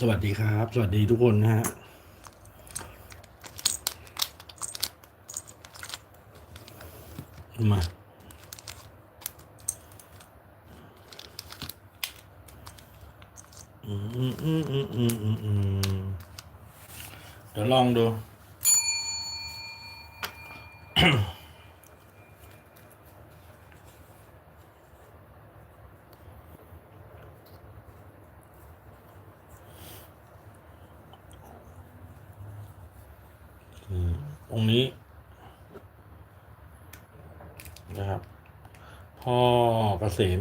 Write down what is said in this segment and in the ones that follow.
สวัสดีครับ สวัสดีทุกคนนะฮะมา อืมอืมอืมอืมอืมอืมอืมเดี๋ยวลองดู อืมองนี้นะครับ พ่อเกษม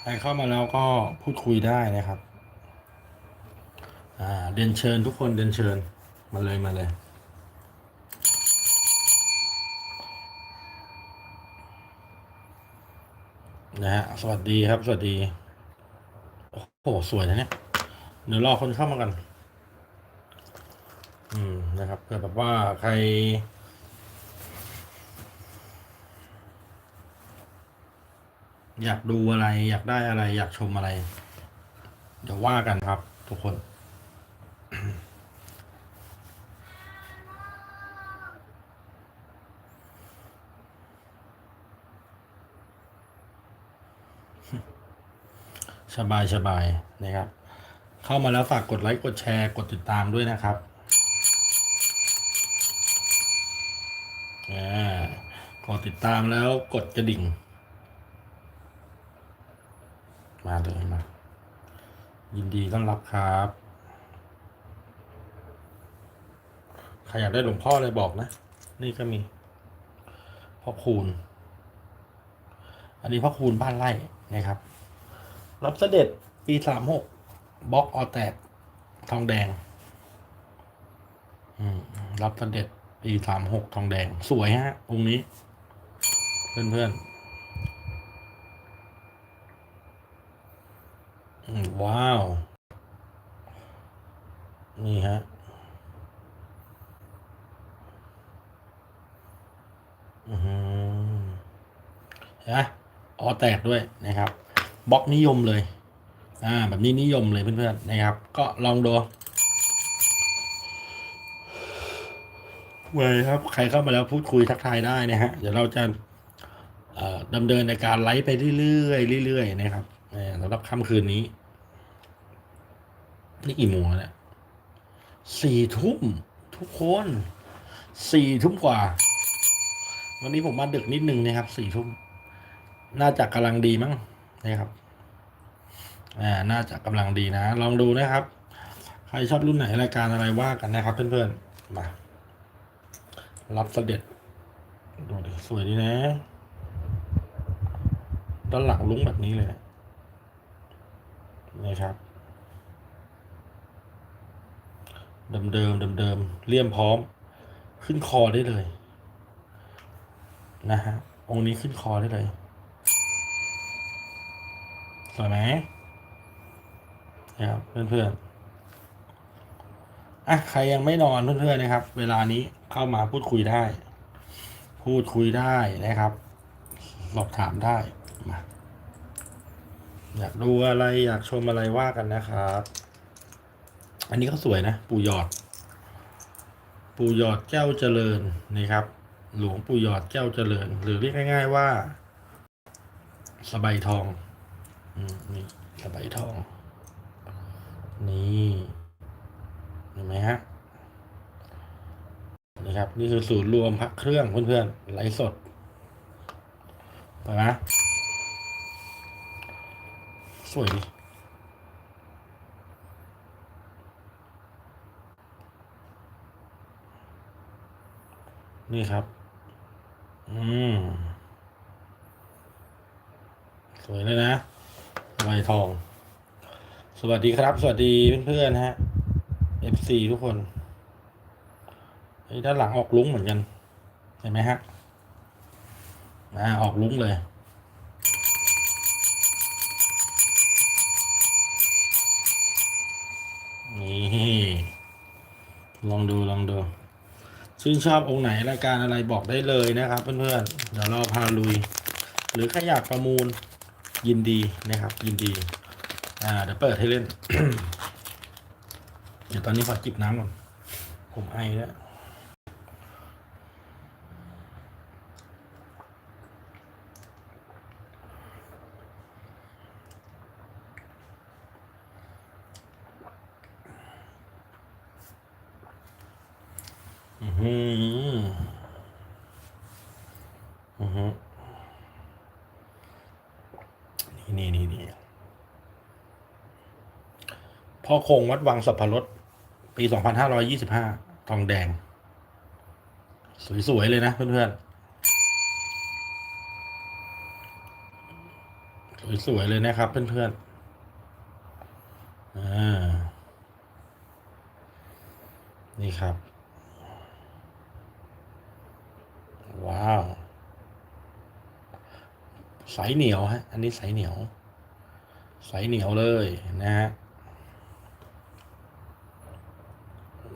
ใครเข้ามาแล้วก็พูดคุยได้นะครับ อ่าเรียนเชิญทุกคนเรียนเชิญมาเลยมาเลยนะฮะสวัสดีครับ สวัสดี โอ้โห สวยนะเนี่ย เดี๋ยวรอคนเข้ามากัน นะครับเผื่อแบบว่าใคร อยากดูอะไร อยากได้อะไร อยากชมอะไร เดี๋ยวว่ากันครับ ทุกคนสบายสบายนะครับ เข้ามาแล้วฝากกดไลค์ กดแชร์ กดติดตามด้วยนะครับ อ่า กดติดตามแล้วกดกระดิ่ง มาเลยมา ยินดีต้อนรับครับ ใครอยากได้หลวงพ่อเลยบอกนะ นี่ก็มีพ่อคูณ อันนี้พ่อคูณบ้านไร่นะครับ รับเสด็จปีสามหกบล็อกออแตกทองแดง รับเสด็จปีสามหกทองแดง สวยฮะองค์นี้ เพื่อนเพื่อนๆอืมว้าว นี่ฮะ อือหือเห็นะออแตกด้วยนะครับบล็อกนิยมเลย อ่า แบบนี้นิยมเลยเพื่อนๆนะครับ ก็ลองดูเว้ยครับ ใครเข้ามาแล้วพูดคุยทักทายได้นะฮะ เดี๋ยวเราจะ ดำเนินในการไลฟ์ไปเรื่อยๆเรื่อยๆนะครับสำหรับค่ำคืนนี้นี่กี่โมงแล้วเนี่ยสี่ทุ่มทุกคนสี่ทุ่มกว่า วันนี้ผมมาดึกนิดนึงนะครับสี่ทุ่มน่าจะกำลังดีมั้งนะครับอ่าน่าจะกำลังดีนะ ลองดูนะครับ ใครชอบรุ่นไหนรายการอะไรว่ากันนะครับ เพื่อนๆมารับเสด็จดูดิสวยดีนะ ด้านหลังลุ้งแบบนี้เลยนะนี่ครับเดิมเดิมเดิมเดิมเลี่ยมพร้อม ขึ้นคอได้เลย นะฮะองค์นี้ขึ้นคอได้เลยสวยไหมนะครับเพื่อนๆอะใครยังไม่นอนเพื่อนๆนะครับ เวลานี้เข้ามาพูดคุยได้ พูดคุยได้นะครับ สอบถามได้ มาอยากดูอะไรอยากชมอะไรว่ากันนะครับ อันนี้ก็สวยนะ ปู่หยอด ปู่หยอดแก้วเจริญนะครับ หลวงปู่หยอดแก้วเจริญ หรือเรียกง่าย ๆว่า สบายทองอืมนี่สบายทอง นี่เห็นไหมฮะนี่ครับ นี่คือศูนย์รวมพักเครื่องเพื่อนๆไลฟ์สดไปไหม สวยดีนี่ครับ อืม สวยเลยนะใบทอง สวัสดีครับ สวัสดีเพื่อนๆฮะ FC ทุกคน ด้านหลังออกลุ้งเหมือนกัน เห็นไหมฮะอ่าออกลุ้งเลย นี่ ลองดูลองดูชื่นชอบองค์ไหนรายการอะไรบอกได้เลยนะครับ เพื่อนๆเดี๋ยวเราพาลุย หรือใครอยากประมูลยินดีนะครับ ยินดี อ่าเดี๋ยวเปิดให้เล่น เดี๋ยวตอนนี้ขอจิบน้ำก่อนผมไอแล้ว อือหืออือหือนี่นี่นี่นี่ พ่อคงวัดวังสัพพรสปีสองพันห้าร้อยยี่สิบห้าทองแดง สวย ๆ เลยนะเพื่อนๆ สวย ๆ เลยนะครับ เพื่อนๆ อ่า นี่ครับ ว้าวใสเหนียวฮะ อันนี้ใสเหนียวใสเหนียวเลยนะฮะ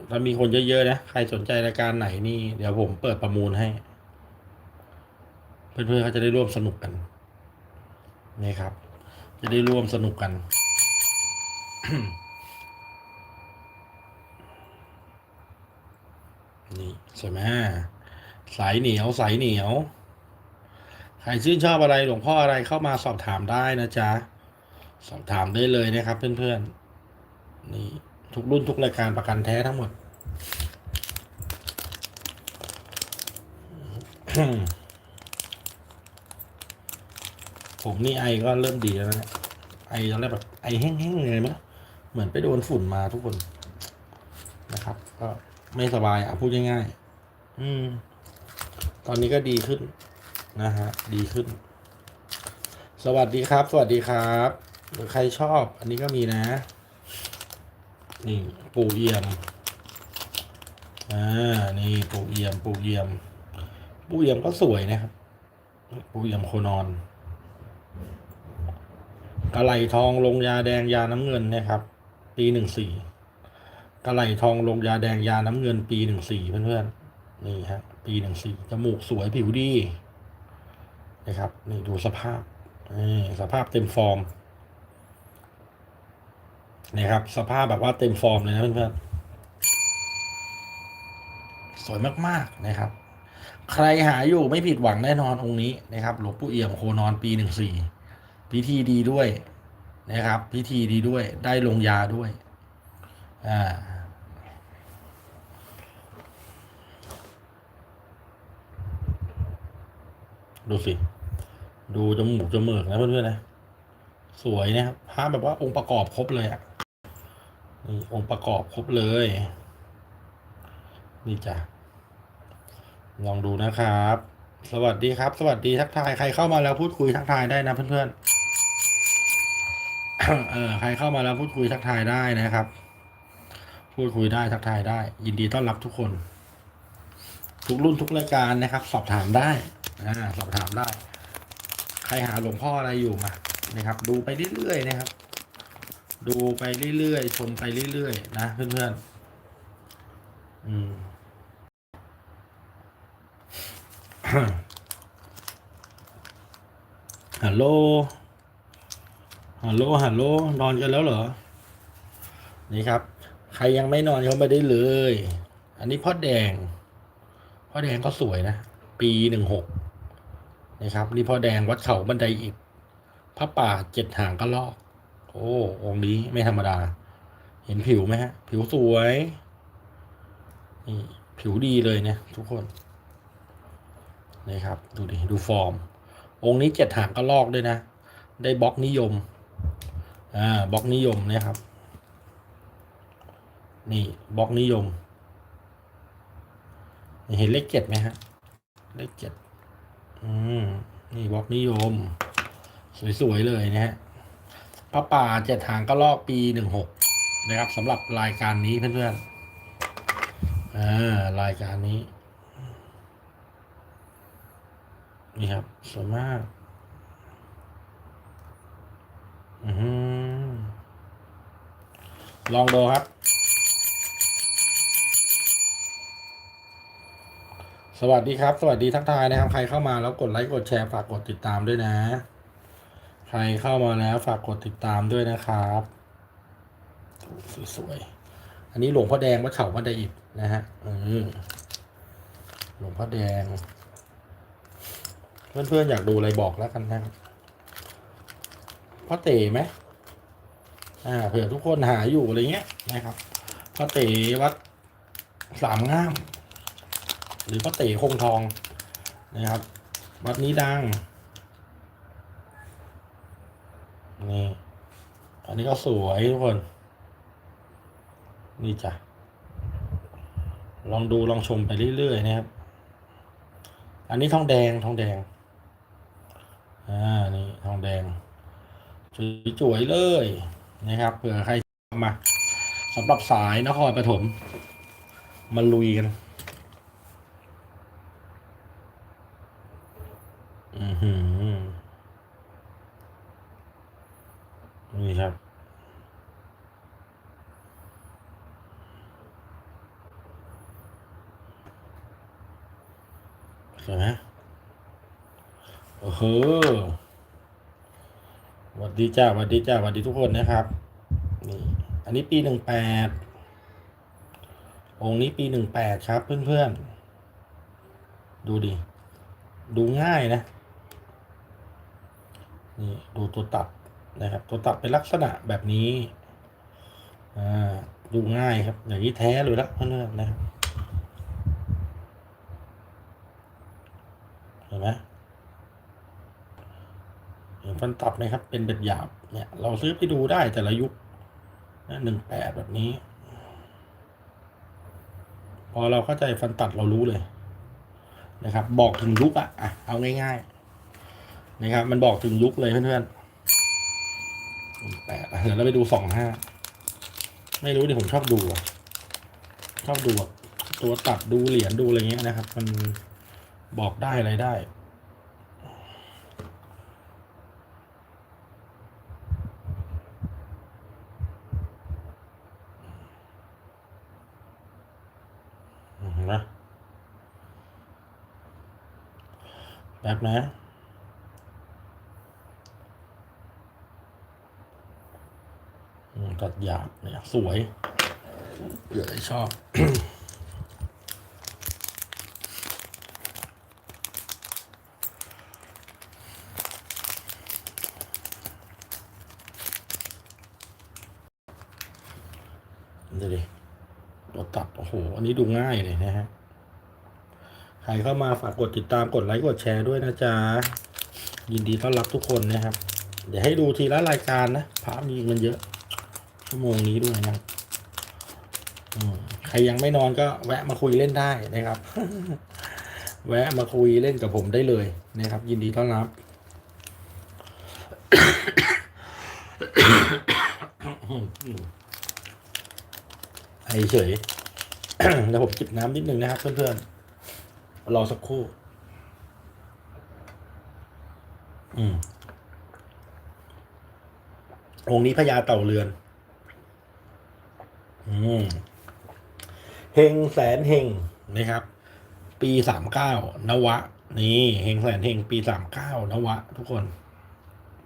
ถ้ามีคนเยอะๆนะ ใครสนใจรายการไหนนี่ เดี๋ยวผมเปิดประมูลให้ เพื่อนๆเขาจะได้ร่วมสนุกกัน นี่ครับ จะได้ร่วมสนุกกัน นี่ใช่ไหมสายเหนียวสายเหนียว ใครชื่นชอบอะไรหลวงพ่ออะไรเข้ามาสอบถามได้นะจ๊ะ สอบถามได้เลยนะครับเพื่อนๆ นี่ ทุกรุ่นทุกรายการประกันแท้ทั้งหมด ผมนี่ไอก็เริ่มดีแล้วนะไอตอนแรกแบบไอแห้งๆเลยมั้ยเหมือนไปโดนฝุ่นมาทุกคนนะครับ ก็ไม่สบายอะพูดง่ายๆอืม ตอนนี้ก็ดีขึ้นนะฮะ ดีขึ้น สวัสดีครับ สวัสดีครับ หรือใครชอบ อันนี้ก็มีนะ นี่ปูเอี่ยม อ่า นี่ปูเอี่ยม ปูเอี่ยม ปูเอี่ยมก็สวยนะครับ ปูเอี่ยมโคนอนกระไหลทองลงยาแดงยาน้ำเงินนะครับ ปีหนึ่งสี่กระไหลทองลงยาแดงยาน้ำเงิน ปีหนึ่งสี่เพื่อนๆนี่ฮะ ปีหนึ่งสี่จมูกสวยผิวดีนะครับ นี่ดูสภาพนี่สภาพเต็มฟอร์ม นี่ครับ สภาพแบบว่าเต็มฟอร์มเลยนะเพื่อนๆสวยมากๆนะครับ ใครหาอยู่ไม่ผิดหวังแน่นอนองค์นี้นะครับหลวงปู่เอี่ยมโคนอนปีหนึ่งสี่พิธีดีด้วยนะครับ พิธีดีด้วยได้ลงยาด้วยอ่าดูสิ ดูจมูกจมูกนะเพื่อนๆนะ สวยนะครับภาพแบบว่าองค์ประกอบครบเลยอะ นี่องค์ประกอบครบเลย นี่จ้ะ ลองดูนะครับ สวัสดีครับ สวัสดีทักทาย ใครเข้ามาแล้วพูดคุยทักทายได้นะเพื่อนๆเออใครเข้ามาแล้วพูดคุยทักทายได้นะครับ พูดคุยได้ทักทายได้ ยินดีต้อนรับทุกคน ทุกรุ่นทุกรายการนะครับ สอบถามได้อ่าสอบถามได้ ใครหาหลวงพ่ออะไรอยู่มานะครับ ดูไปเรื่อยๆนะครับ ดูไปเรื่อยๆชมไปเรื่อยๆ นะเพื่อนๆ อืมฮัลโหล ฮัลโหล ฮัลโหล นอนกันแล้วเหรอ นี่ครับ ใครยังไม่นอนเข้ามาได้เลย อันนี้พ่อแดง พ่อแดงก็สวยนะ ปีหนึ่งหกนะครับ นี่พ่อแดงวัดเขาบันไดอีกพระป่าเจ็ดหางกระลอก โอ้องค์นี้ไม่ธรรมดา เห็นผิวไหมฮะ ผิวสวยนี่ผิวดีเลยเนี่ยทุกคนนี่ครับ ดูดิดูฟอร์ม องค์นี้เจ็ดหางกระลอกด้วยนะ ได้บล็อกนิยมอ่าบล็อกนิยมนะครับ นี่บล็อกนิยมเห็นเลขเจ็ดไหมฮะ เลขเจ็ดอืมนี่บล็อกนิยม สวยๆเลยนะฮะ ระป่าเจ็ดหางกระลอกปีหนึ่งหกนะครับสำหรับรายการนี้เพื่อนๆอ่ารายการนี้ นี่ครับสวยมากอือหือลองดูครับ สวัสดีครับ สวัสดีทักทายนะครับ ใครเข้ามาแล้วกดไลค์กดแชร์ฝากกดติดตามด้วยนะ ใครเข้ามาแล้วฝากกดติดตามด้วยนะครับสวยๆ อันนี้หลวงพ่อแดงวัดเขาพันไดอิฐนะฮะเออหลวงพ่อแดง เพื่อนๆ อยากดูอะไรบอกแล้วกันนะครับพ่อเต๋ไหมอ่าเผื่อทุกคนหาอยู่อะไรเงี้ยนะครับพ่อเต๋วัดสามง่าม หรือพ่อเต๋คงทองนะครับ วัดนี้ดัง นี่ อั นนี้ก็สวยทุกคน นี่จ้ะ ลองดูลองชมไปเรื่อยๆนะครับ อันนี้ทองแดงทองแดง อ่า นี่ทองแดงสวยๆเลยนะครับ เผื่อใครมาสำหรับสายนครปฐมมาลุยกัน อือหือ นี่ครับ ใช่ไหม โอ้โหสวัสดีจ้าสวัสดีจ้าสวัสดีทุกคนนะครับ นี่ อันนี้ปีหนึ่งแปดองค์นี้ปีหนึ่งแปดครับ เพื่อนๆ ดูดิ ดูง่ายนะ นี่ ดูตัวตัดนะครับ ตัวตัดเป็นลักษณะแบบนี้อ่าดูง่ายครับ อย่างนี้แท้เลยละเพื่อนๆนะครับเห็นไหม ฟันตับไหมครับ เป็นแบบหยาบเนี่ย เราซื้อไปดูได้แต่ละยุคนะหนึ่งแปดแบบนี้ พอเราเข้าใจฟันตัดเรารู้เลยนะครับ บอกถึงยุคอะอะเอาง่ายๆนะครับ มันบอกถึงยุคเลยเพื่อนๆแปดเดี๋ยวเราไปดูสองห้าไม่รู้ดิผมชอบดูชอบดูตัวตัดดูเหรียญดูอะไรเงี้ยนะครับ มันบอกได้อะไรได้ อืมนะ แป๊บนะตัดหยาบเนี่ยสวยเดี๋ยวชอบ ดูดิตัวตัด โอ้โห อันนี้ดูง่ายเลยนะฮะ ใครเข้ามาฝากกดติดตามกดไลค์กดแชร์ด้วยนะจ๊ะ ยินดีต้อนรับทุกคนนะครับ เดี๋ยวให้ดูทีละรายการนะพระมีมันเยอะ ชั่วโมงนี้ด้วยนะใครยังไม่นอนก็แวะมาคุยเล่นได้นะครับ แวะมาคุยเล่นกับผมได้เลยนะครับ ยินดีต้อนรับไอเฉยเดี๋ยวผมจิบน้ำนิดนึงนะครับเพื่อนๆ รอสักครู่ อืม องค์นี้พญาเต่าเรือน อืมเฮงแสนเฮงนะครับ ปีสามเก้านวะ นี่เฮงแสนเฮงปีสามเก้านวะ ทุกคน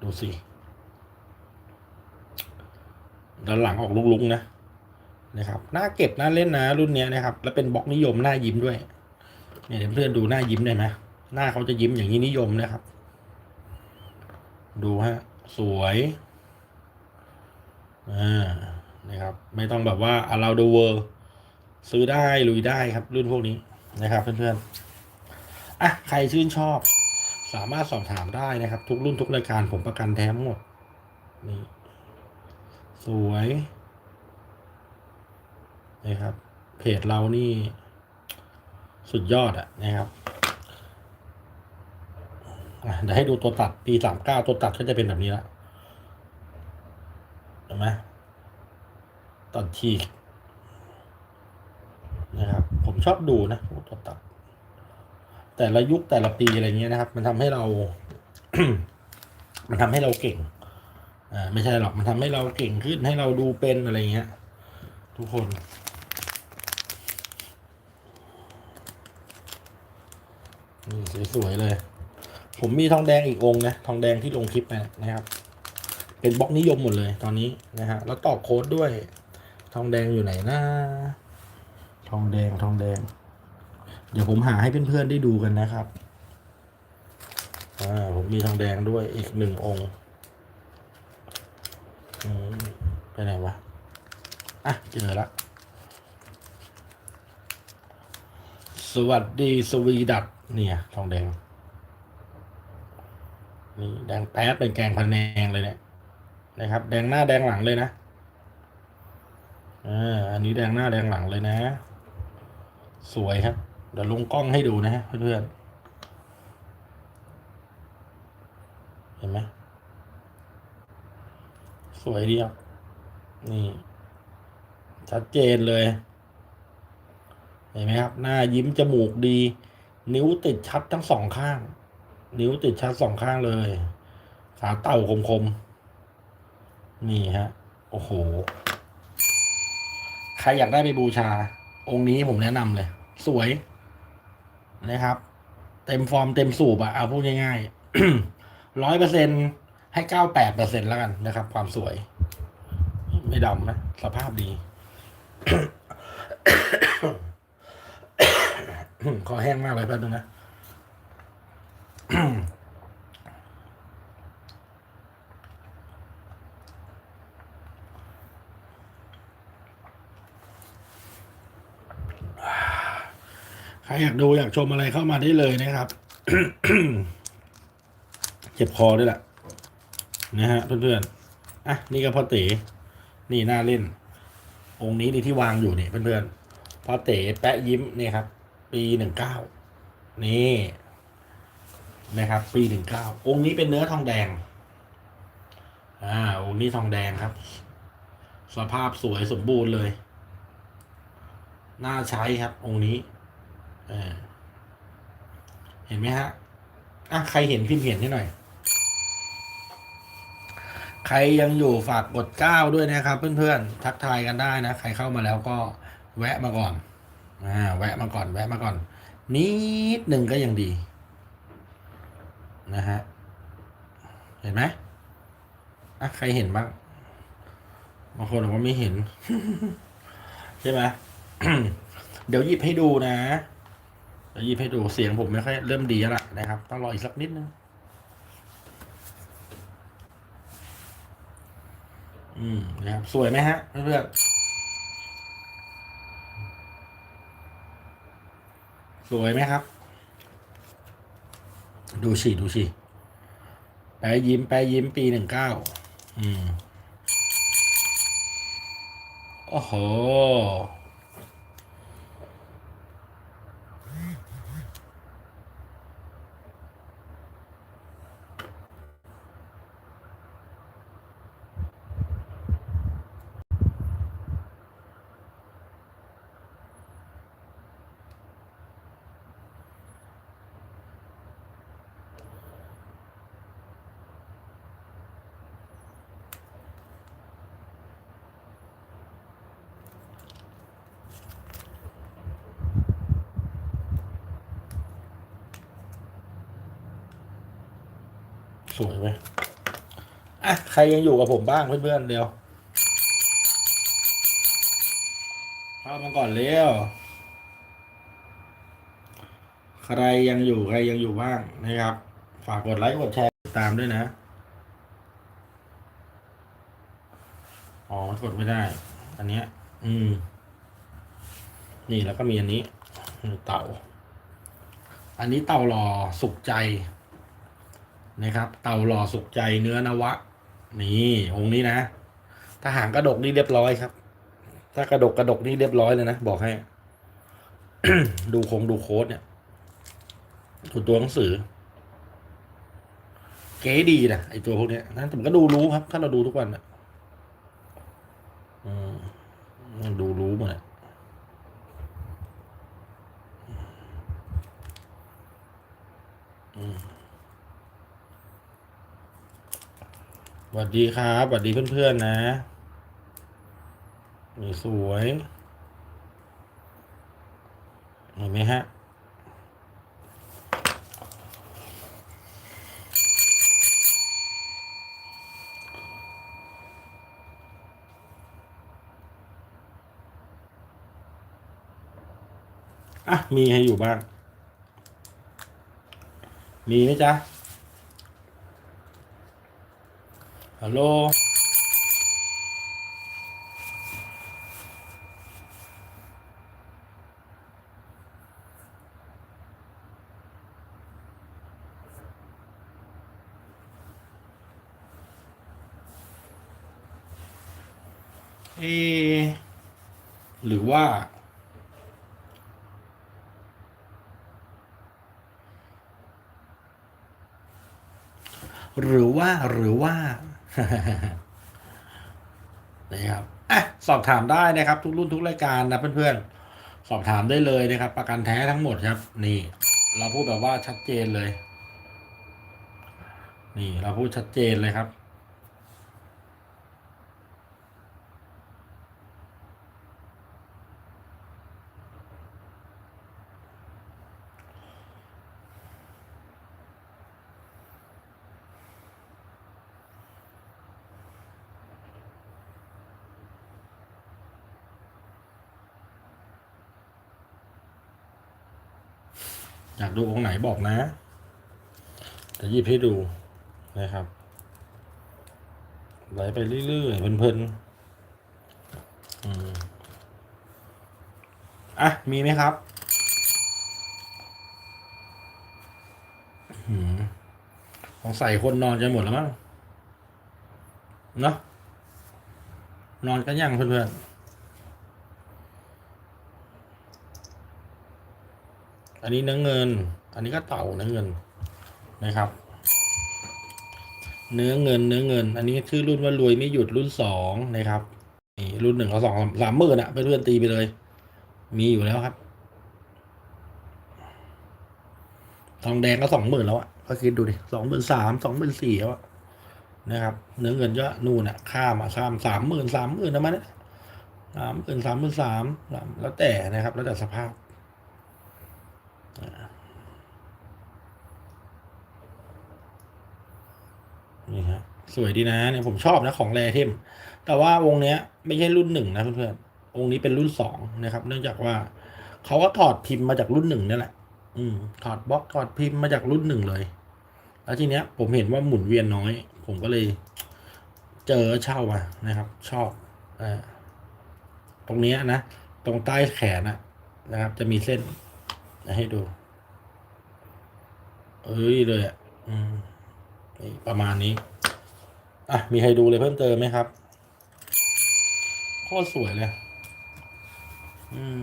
ดูสิด้านหลังออกลุกๆนะนะครับน่าเก็บน่าเล่นนะรุ่นนี้นะครับ แล้วเป็นบล็อกนิยมน้ายิ้มด้วย เนี่ยเพื่อนดูหน้ายิ้มได้ไหมหน้าเขาจะยิ้มอย่างนี้นิยมนะครับ ดูฮะ สวยอ่านะครับ ไม่ต้องแบบว่า allow the world ซื้อได้ลุยได้ครับ รุ่นพวกนี้นะครับเพื่อนๆอะใครชื่นชอบ สามารถสอบถามได้นะครับ ทุกรุ่นทุกรายการผมประกันแท้หมดนี่สวยนะครับ เพจเรานี่ สุดยอดอะนะครับเดี๋ยวให้ดูตัวตัดปีสามเก้าตัวตัดก็จะเป็นแบบนี้ละเห็นไหมตัดทีกนะครับ ผมชอบดูนะตัวตัด แต่ละยุคแต่ละปีอะไรเงี้ยนะครับ มันทำให้เรา มันทำให้เราเก่งอ่าไม่ใช่หรอกมันทำให้เราเก่งขึ้นให้เราดูเป็นอะไรเงี้ย ทุกคน นี่สวยๆเลย ผมมีทองแดงอีกองนะ ทองแดงที่ลงคลิปไปนะครับ เป็นบล็อกนิยมหมดเลยตอนนี้นะฮะ แล้วตอบโค้ดด้วย ทองแดงอยู่ไหนนะทองแดงทองแดง เดี๋ยวผมหาให้เพื่อนๆได้ดูกันนะครับ อ่า ผมมีทองแดงด้วยอีกหนึ่งองค์อืมไปไหนวะ อะเจอละสวัสดีสวีดัต เนี่ยทองแดง นี่แดงแป๊ดเป็นแกงพันแนงเลยเนี่ยนะครับ แดงหน้าแดงหลังเลยนะอ่าอันนี้แดงหน้าแดงหลังเลยนะ สวยครับ เดี๋ยวลงกล้องให้ดูนะฮะเพื่อนๆเห็นไหมสวยดีครับนี่ ชัดเจนเลย เห็นไหมครับ หน้ายิ้มจมูกดี นิ้วติดชัดทั้งสองข้าง นิ้วติดชัดสองข้างเลย ขาเต่าคมๆ นี่ฮะ โอ้โห ใครอยากได้ไปบูชา องค์นี้ผมแนะนำเลย สวยนะครับ เต็มฟอร์มเต็มสูบอะเอาพูดง่ายๆร้อยเปอร์เซ็นให้เก้าแปดเปอร์เซ็นแล้วกันนะครับ ความสวย ไม่ดำนะ สภาพดี คอแห้งมากเลยแป๊บนึงนะใครอยากดูอยากชมอะไรเข้ามาได้เลยนะครับ เจ็บคอด้วยแหละนะฮะเพื่อนๆ อะ นี่ก็พ่อเต๋นี่น่าเล่น องค์นี้นี่ที่วางอยู่นี่เพื่อนๆพ่อเต๋แปะยิ้มนี่ครับ ปีหนึ่งเก้านี่นะครับ ปีหนึ่งเก้าองค์นี้เป็นเนื้อทองแดง อ่า องค์นี้ทองแดงครับ สภาพสวยสมบูรณ์เลย น่าใช้ครับ องค์นี้เออเห็นไหมฮะอะใครเห็นพิมพ์เห็นให้หน่อย ใครยังอยู่ฝากกดเก้าด้วยนะครับ เพื่อนๆ ทักทายกันได้นะ ใครเข้ามาแล้วก็แวะมาก่อน อ่าแวะมาก่อน แวะมาก่อน นิดหนึ่งก็ยังดี นะฮะ เห็นไหมอะใครเห็นบ้างบางคนบอกว่าไม่เห็น ใช่ไหมเดี๋ยวหยิบให้ดูนะเดี๋ยวหยิบให้ดูเสียงผมไม่ค่อยเริ่มดีแล้วล่ะนะครับ ต้องรออีกสักนิดนึงอืมนะครับ สวยไหมฮะเพื่อนๆ สวยไหมครับ ดูสิดูสิแปยิ้มแปยิ้มปีหนึ่งเก้าอืมโอ้โห สวยไหมอะใครยังอยู่กับผมบ้างเพื่อนๆเดียวเข้ามาก่อนเร็วใครยังอยู่ใครยังอยู่บ้างนะครับ ฝากกดไลค์กดแชร์ตามด้วยนะอ๋อกดไม่ได้ อันเนี้ย อืม นี่แล้วก็มีอันนี้เต่า อันนี้เต่าหล่อสุขใจ นะครับ เต่าหล่อสุขใจเนื้อนวะ นี่องค์นี้นะ ถ้าหางกระดกนี่เรียบร้อยครับ ถ้ากระดกกระดกนี่เรียบร้อยเลยนะ บอกให้ ดูคงดูโค้ดเนี่ยดูตัวหนังสือ เก๋ดีนะไอตัวพวกเนี้ยนะแต่มันก็ดูรู้ครับ ถ้าเราดูทุกวันนะอืมดูรู้หมดอะอืม สวัสดีครับสวัสดีเพื่อนๆนะนี่สวยเห็นไหมฮะอะมีให้อยู่บ้าง มีไหมจ๊ะ ฮัลโหลเอหรือว่า หรือว่าหรือว่า นะครับอะสอบถามได้นะครับ ทุกรุ่นทุกรายการนะเพื่อนๆ สอบถามได้เลยนะครับ ประกันแท้ทั้งหมดครับ นี่ เราพูดแบบว่าชัดเจนเลย นี่ เราพูดชัดเจนเลยครับ อยากดูองค์ไหน บอกนะ จะหยิบให้ดูนะครับ ไหลไปเรื่อยๆเพลินๆอืมอะ มีไหมครับอืมสงสัยคนนอนจะหมดแล้วมั้งเนาะนอนกันยังเพื่อนๆ อันนี้เนื้อเงิน อันนี้ก็เต่าเนื้อเงินนะครับ เนื้อเงินเนื้อเงิน อันนี้ชื่อรุ่นว่ารวยไม่หยุดรุ่นสองนะครับนี่รุ่นหนึ่งเขาสองสามหมื่นอะเพื่อนๆตีไปเลย มีอยู่แล้วครับ ทองแดงก็สองหมื่นแล้วอะก็คิดดูดิสองหมื่นสามสองหมื่นสี่แล้วอะนะครับ เนื้อเงินก็นู่นอะข้ามอะข้ามสามหมื่นสามหมื่นนะมันสามหมื่นสามหมื่นสามแล้วแต่นะครับ แล้วแต่สภาพ นี่ฮะสวยดีนะเนี่ยผมชอบนะของแรเทม แต่ว่าวงเนี้ยไม่ใช่รุ่นหนึ่งนะเพื่อนๆองค์นี้เป็นรุ่นสองนะครับ เนื่องจากว่าเขาก็ถอดพิมพ์มาจากรุ่นหนึ่งนี่แหละ อืม ถอดบล็อกถอดพิมพ์มาจากรุ่นหนึ่งเลย แล้วทีเนี้ย ผมเห็นว่าหมุนเวียนน้อย ผมก็เลย เจอเช่ามานะครับ ชอบอตรงเนี้ยนะ ตรงใต้แขนนะนะครับ จะมีเส้นให้ดู เอ้ยเลยอะ อืม ประมาณนี้ อะ มีใครดูเลยเพิ่มเติมไหมครับ โคตรสวยเลย อืม